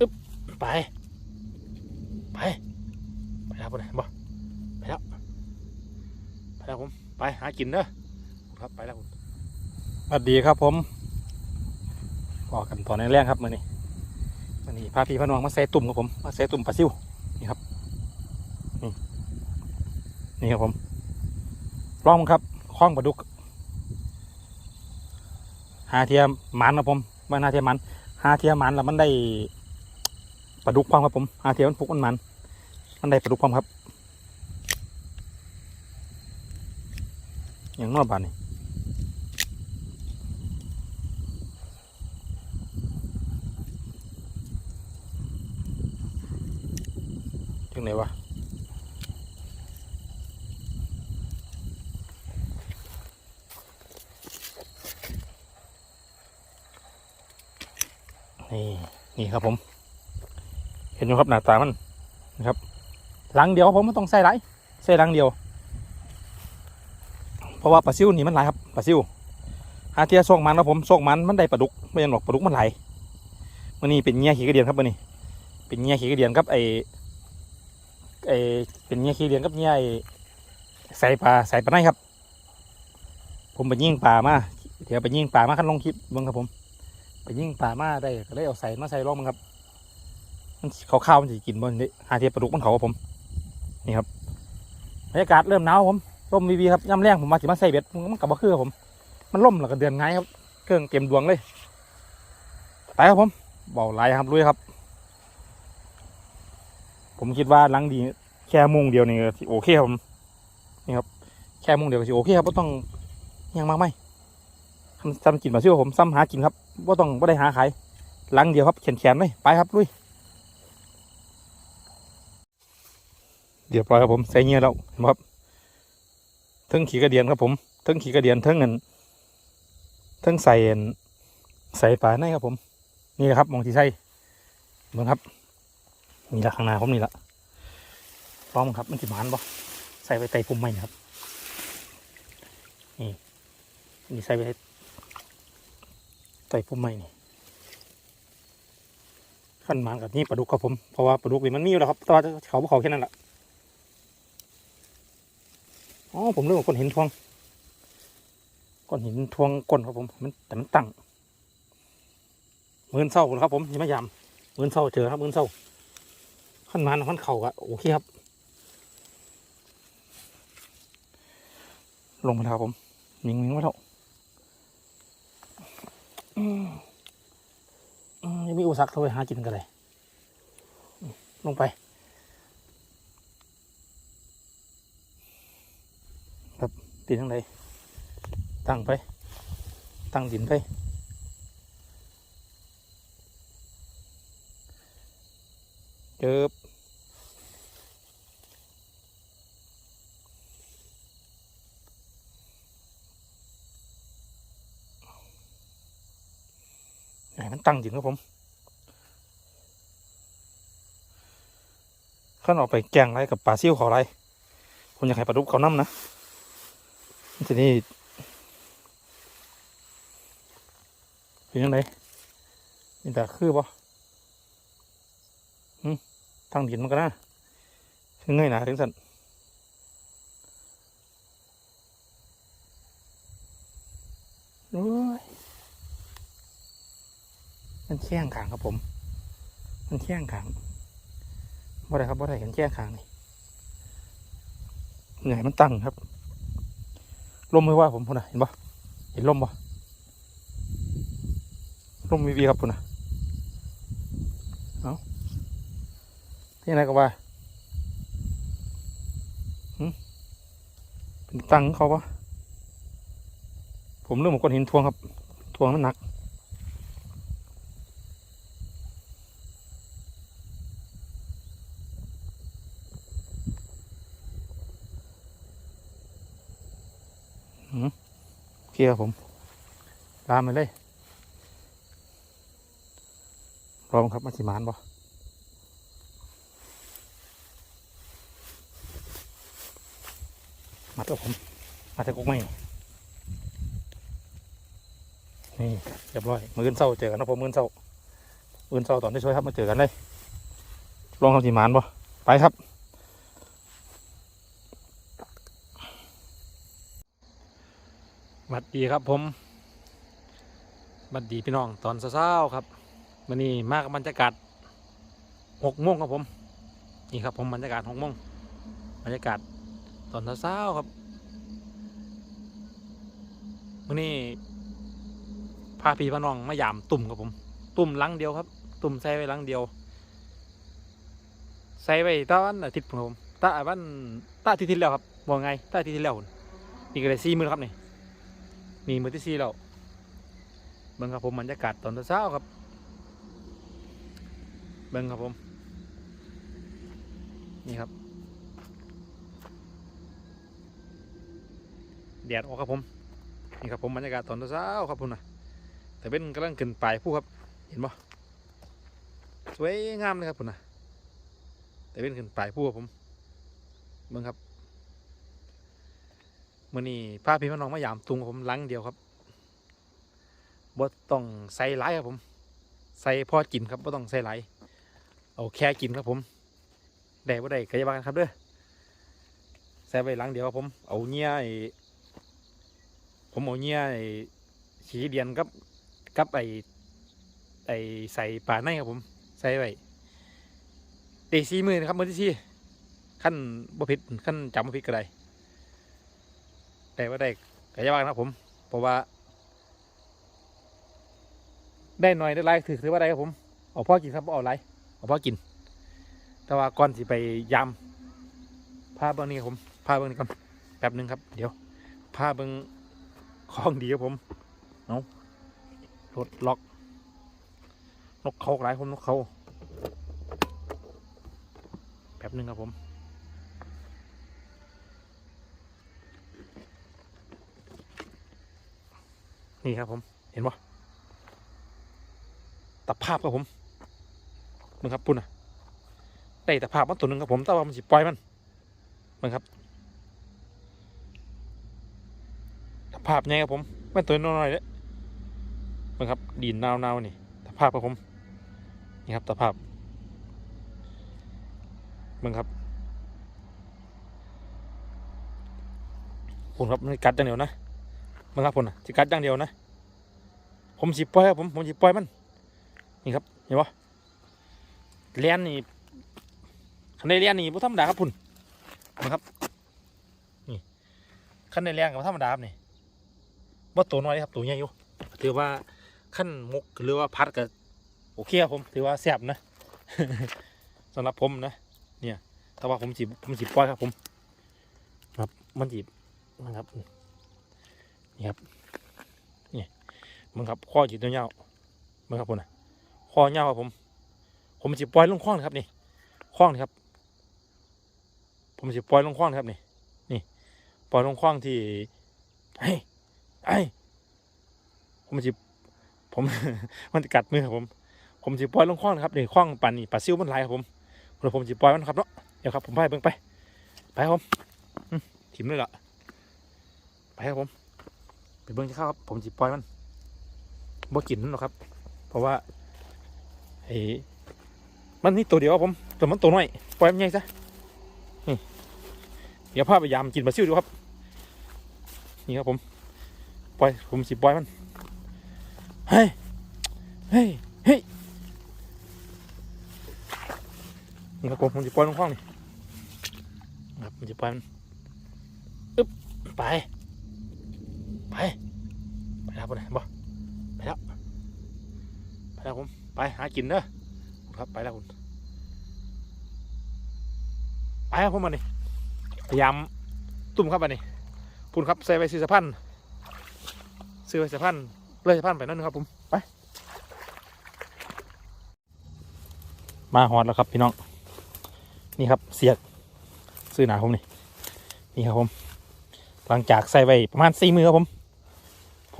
อึ๊บไป ไป ไปแล้วไปไหนบ่ไปแล้ว ไปแล้วผม ไปหากินเด้อครับไปแล้วผมสวัสดีครับผมบอกกันตอนแรกๆครับมื่อนี้มื่อนี้พาพี่พาน้องมาใส่ตุ่มครับผม มาใส่ตุ่มปลาซิวนี่ครับ นี่นี่ครับผมลองครับคล้องปลาดุก หาเทียมมันครับผมว่าหาเทียมมัน หาเทียมมันแล้วมันได้ ปลาดุกความครับผมหาเทียมมันปุกมันมันมันได้ปลาดุกความครับอย่างนอกบ้านนี่จังไหนวะนี่นี่ครับผม เห็นไหมครับหน้าตามันนะครับหลังเดียวผมไม่ต้องใส่ไรใส่หลังเดียว เพราะว่าปลาซิวนี่มันหลายครับปลาซิวหาเทียส่งมันครับผมส่งมันมันได้ปลาดุกไม่ใช่หรอกปลาดุกมันไหลมันนี่เป็นเงี้ยขี้กระเดียนครับมันนี่เป็นเงี้ยขี้กระเดียนครับไอไอเป็นเงี้ยขี้กระเดียนครับเงี้ยไอใส่ปลาใส่ปลาไหนครับ ผมไปยิงปลามาเดี๋ยวไปยิงปลามาขั้นลงคลิปบ้างครับผม ไปยิงปลามาได้ก็เลยเอาใส่มาใส่ร่องมันครับ มันขาวๆมันจะกินบนนี้หาเทียบปลาดุกมันเขาครับผม นี่ครับบรรยากาศเริ่มหนาวครับผมร่มวีวีครับย่ำแรงผมมาสิมาใส่เบ็ดมันกับบ่คือผม มันล่มแล้วก็เดือนไงายครับ เครื่องเต็มดวงเลยไปครับผมเบาไหลครับลุยครับ ผมคิดว่าหลังดีแค่มุงเดียวนี่โอเคครับผมนี่ครับ แค่มุงเดียวก็โอเคครับไม่ต้องยังมากไหมซ้ำกินมาซิวผมซ้ำหากินครับว่าต้องว่าได้หาขายหลังเดียวครับแขนแขนๆเลยไปครับลุย เดี๋ยวปล่อยครับผมใส่เงี้ยแล้วเห็นไหมครับเทิงขี่กระเดียนครับผมเทิงขี่กระเดียนเทิงเงินเทิงใส่อันใส่ปลาในครับผม นี่แหละครับมองที่ใส่เหมือนครับนี่ละข้างหน้าผมนี่ละพร้อมครับมันสิหมานบ่ใส่ไปไต่ปุ่มไม้นะครับนี่นี่ใส่ไปใส่พุ่มไม้นี่ขั้นหมานกับนี่ปลาดุกครับผมเพราะว่าปลาดุกนี่มันมีอยู่แล้วครับแต่ว่าเขาเขาแค่นั้นแหละอ๋อ ผมเรื่องของก้อนหินทวงก้อนหินทวงก้นครับผมมันแต่มันตั้งมือนเศร้าครับ ผมยังไม่ยามมือนเศร้าเจอครับมือนเศร้าขั้นมานขั้นเข่าอะโอเคครับ ลงมาแล้วครับผมมิงมิงมาแล้วอืมยังมีอุสรรคเท่าไปหากินกันเลยลงไป ตีทั้งใดตั้งไป ตั้งดินไป เจอบให้มันตั้งจริงครับผมขั้นออกไปแกงไรกับปลาซิ่วขาไรผมอยากให้ปลาดุกเขาน้ำนะ ทีนี้เป็นยังไงนี่แต่คือบ่หึตั้งดินมันก็นะถึงไงนะถึงสันโอ้ยมันแช่งขางครับผม มันแช่งขางบ่ได้ครับบ่ได้เห็นแช่งขางนี่เหนื่อยมันตั้งครับ ลมไม่ว่าผมพุ่นนะเห็นปะเห็นลมปะลมวีวีครับพุ่นนะเอาที่ไหนก็ว่าหึเป็นตังเขาปะผมเรื่องของก้อนหินทวงครับ ทวงมันหนัก คครับผมตามไปเลยรอมครับมาสิมานบ่มาตัวผมมาแต่กุ๊กไม่นี่เรียบร้อยมืออนเศร้าเจอกันนะผมมืออนเศร้าอื่นเศร้าตอนที่ช่วยครับมาเจอกันเลยลองทำสีมานบ่ไปครับ ดีครับผมบัดดีพี่น้องตอนเช้าๆครับวันนี้มากับบรรยากาศหกโมงครับผม นี่ครับผมบรรยากาศหกโมงบรรยากาศตอนเช้าๆครับวันนี้พาพี่พาน้องมายามตุ่มครับผม ตุ่มลังเดียวครับ ตุ่มใส่ไว้ลังเดียวใส่ไว้ตอนอาทิตย์ผมตาวันตาอาทิตย์ที่แล้วครับบอกไงตาอาทิตย์ที่แล้วนี่ก็เลยสี่มือครับนี่ นี่มือที่สี่แล้วเบิ่งครับผมบรรยากาศตอนเช้าครับ เบิ่งครับผม นี่ครับแดดออกครับผมนี่ครับผมบรรยากาศตอนเช้าครับพุ่นะแต่เป็นกำลังขึ้นปลายผู้ครับ เห็นบ่สวยงามเลยครับพุ่นะแต่เป็นขึ้นปลายผู้ครับผมเบิ่งครับ มื่อนี้พาพี่พี่น้องมายามตุงผมลังเดียวครับบ่ต้องใส่ไหลครับผม ใส่พอกินครับบ่ต้องใส่ไหลเอาแค่กินครับผมได้บ่ได้ก็อย่าว่ากันครับเด้อใส่ไว้หลังเดียวครับผม เอาเงี้ยไอ้ผมเอาเงี้ยไอ้ขีเดียนกับกับไอ้ไอ้ใส่ป่าในครับผม ใส่ไว้เตะซีมือนะครับมือที่สี่ขั้นบ่ผิดขั้นจำบ่ผิดก็ได้ แต่ว่าได้ก็อย่าว่ากันครับผม เพราะว่า ได้หน่อยได้ไรถือถือว่าได้ครับผมเอาพ่อกินครับเอาไรเอาพ่อกิน แต่ว่าก่อนสิไปยำผ้าเบิ้งนี่ครับผมผ้าเบิ้งนี่ก่อนแป๊บหนึ่งครับ เดี๋ยวผ้าเบิ้งของดีครับผมเอารถล็อก นกเขาหลายคนนกเขาแป๊บหนึ่งครับผม นี่ครับผมเห็นปะตับภาพครับผมมึงครับปุ่นอะได้แต่ภาพมันตัวหนึ่งครับผมแต่ว่ามันสิปล่อยมันมันครับแต่ภาพไงครับผมมันตัวน้อยๆเลยมันครับดินนาวๆนี่แต่ภาพครับผมนี่ครับแต่ภาพมันครับผมครับมันกัดอย่างเดียวนะ มันครับผมนะจะกัดอย่างเดียวนะ ผมสิปล่อยครับผมผมสิปล่อยมัน นี่ครับ เห็นปะเลียนนี่คันในเรียนนี่บ่ธรรมดาครับพุ่นนะครับ นี่คันในเรียนกับธรรมดาครับนี่บ่าตัวน้อยครับตัวใหญ่อยู่ถือว่าขั้นมุกหรือว่าพัดก็โอเคครับผมถือว่าแซ่บนะสำหรับผมนะเนี่ยแต่ว่าผมสิผมสิปล่อยครับผม ครับมันจีบนะครับ นี่ครับนี่มันครับข้อจีบตัวเงามันครับผมนะข้อเงาครับผม ผมสิปล่อยลงคลองครับนี่คล้องครับ ผมจะปล่อยลงคล้องครับนี่นี่ปล่อยลงคล้องที่ไอ้ไอ้ผมจะผมมันจะกัดมือครับผม ผมจะปล่อยลงคล้องครับนี่คล้องปั่นนี่ปลาซิวมันไหลครับผมเดี๋ยวผมจะปล่อยมันครับเนาะเดี๋ยวครับผมไปเบิ่งไปไปครับผมถิ่มเลยล่ะไปครับผม เบิ่งจะเข้าครับผมจะปล่อยมันบ่กินมันหรอกครับ เพราะว่าไอ้มันนี่ตัวเดียวครับผมแต่มันตัวน้อยปล่อยมันใหญ่ซะเดี๋ยวพาไปยามกินปลาซิวดูครับ นี่ครับผมปล่อยผมสิปล่อยมันเฮ้ยเฮ้ยเฮ้ยนี่ครับผมผมจะปล่อยลงคลองนี่ครับผมจะปล่อยมันอึ๊บไป ไปไปแล้วไปไหนบ่ไปแล้วไปแล้วผมไปหากินเด้อครับไปแล้วคุณไปครับผมมานี่พยายามตุ่มครับมานี่พุ่นครับใส่ไปซื้อสะพันซื้อไปสะพันเลยสะพันไปนั่นนึงครับผมไปมาหอดแล้วครับพี่น้องนี่ครับเสียดซื้อหนาผมนี่นี่ครับผมหลังจากใส่ไปประมาณสี่มือครับผม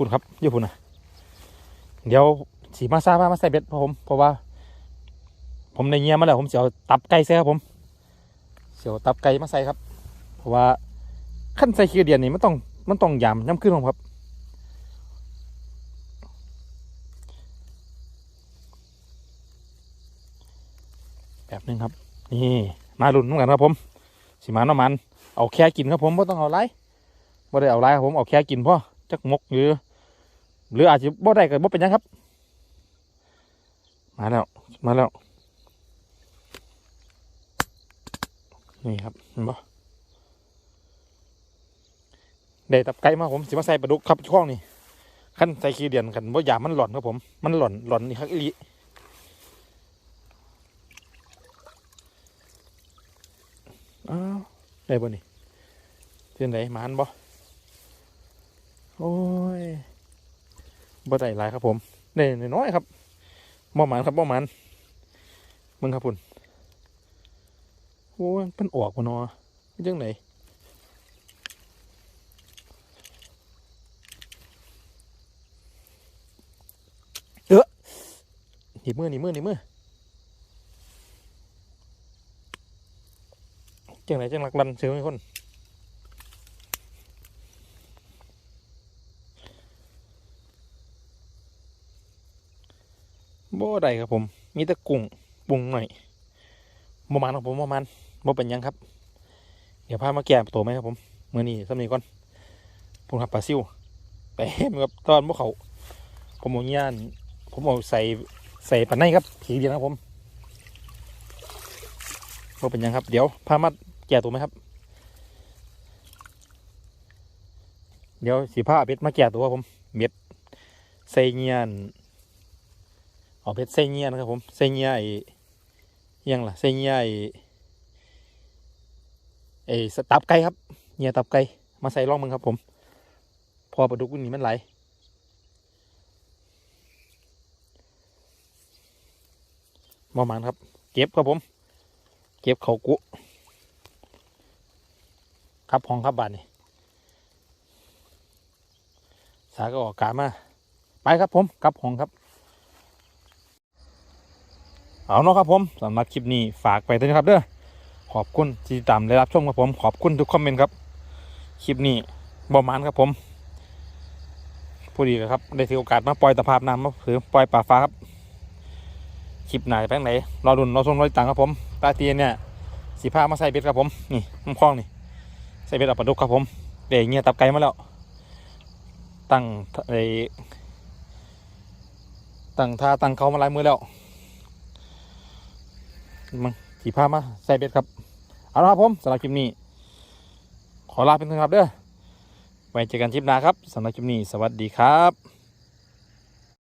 พุ่นครับยี่พุ่นนะเดี๋ยวสีมาซาบ้ามาใส่เบ็ดเพราะผมเพราะว่า ผมในเงี้ยมาแล้วผมจะเอาตับไก่ใส่ครับผมเสียวตับไก่มาใส่ครับ เพราะว่าขั้นใส่ขี้เดียนนี่มันต้องมันต้องยำย้ำขึ้นผมครับแบบนึงครับ นี่มาลุ้นน้ำกันครับผมสิมาน้ำมัน เอาแค่กินครับผมไม่ต้องเอาไรบ่ได้เอาไรครับผมเอาแค่กินพ่อจักมกหรือ หรืออาจจะบ่ได้ก็บ่เป็นยังครับ มาแล้ว มาแล้ว นี่ครับเห็นบ่ได้ตับไก่มาผมสิมาใส่ปลาดุกครับช่องนี่ขั้นใส่ขี้เดียนกันว่าอย่ามันหล่อนครับผม มันหล่อนหล่อนนี่ครับอีลีอ้าวได้บ่นี่เส้นไหนมานบ่โอ้ย บ่ได้หลายครับผมได้น้อยครับบ่หมานครับบ่หมานมึงครับพุ่นโอ้ยมันออกมาเนาะมันจังไหนเออหนีมือหนีมือหนีมือจังไหนจังหลักลันเสียวให้คน บ่ได้ครับผม มีแต่กุ้งปรุงหน่อยบ่มันครับผมบ่มันบ่เป็นยังครับ เดี๋ยวพามาแก้ตัวไหมครับผมเมื่อนี้สำนีก่อนผมครับปลาซิวแต่ครับตอนพวกเขา ผมเอาเงี้ยนผมเอาใส่ใส่ปลาในครับทีเดียวนะครับผมบ่เป็นยังครับ เดี๋ยวพามาแก้ตัวไหมครับ เดี๋ยวสีผ้าเบ็ดมาแก้ตัวครับผมเบ็ดใส่เงียน เอาเพชรเส้นเงียนะครับผมเส้นเงียไอ้ยังล่ะเส้นเงียไอ้ไอ้สตับไก่ครับเงียตับไก่มาใส่ร่องมึงครับผม พอปลาดุกนี่มันไหลมามันครับ เก็บครับผม เก็บเขากุครับห้องครับบานนี่สาก็ออกกามา ไปครับผมกลับห้องครับ เอาเนาะครับผมสำหรับคลิปนี้ฝากไปด้วยนะครับเด้อขอบคุณที่ติดตามได้รับชมครับผม ขอบคุณทุกคอมเมนต์ครับ คลิปนี้บอมานครับผมผู้ดีครับ ได้ถือโอกาสมาปล่อยตะภาพน้ำมาถือปล่อยป่าฟ้าครับคลิปไหนแป้งไหนรอดุนรอส่งรอตังครับผมตาเตียนเนี่ยสีผ้ามาใส่เบ็ดครับผมนี่น้ำคล้องนี่ใส่เบ็ดเอาปลาดุกครับผมเดี๋ยวเงี้ยตับไก่มาแล้ว ตั้งไอตั้งท่าตั้งเขามาลายมือแล้ว มังขี่ผ้ามาใส่เบ็ดครับ เอาละครับผมสำหรับคลิปนี้ ขอลาเป็นเท่านี้ครับเด้อไว้เจอกันคลิปหน้าครับสำหรับคลิปนี้ สวัสดีครับ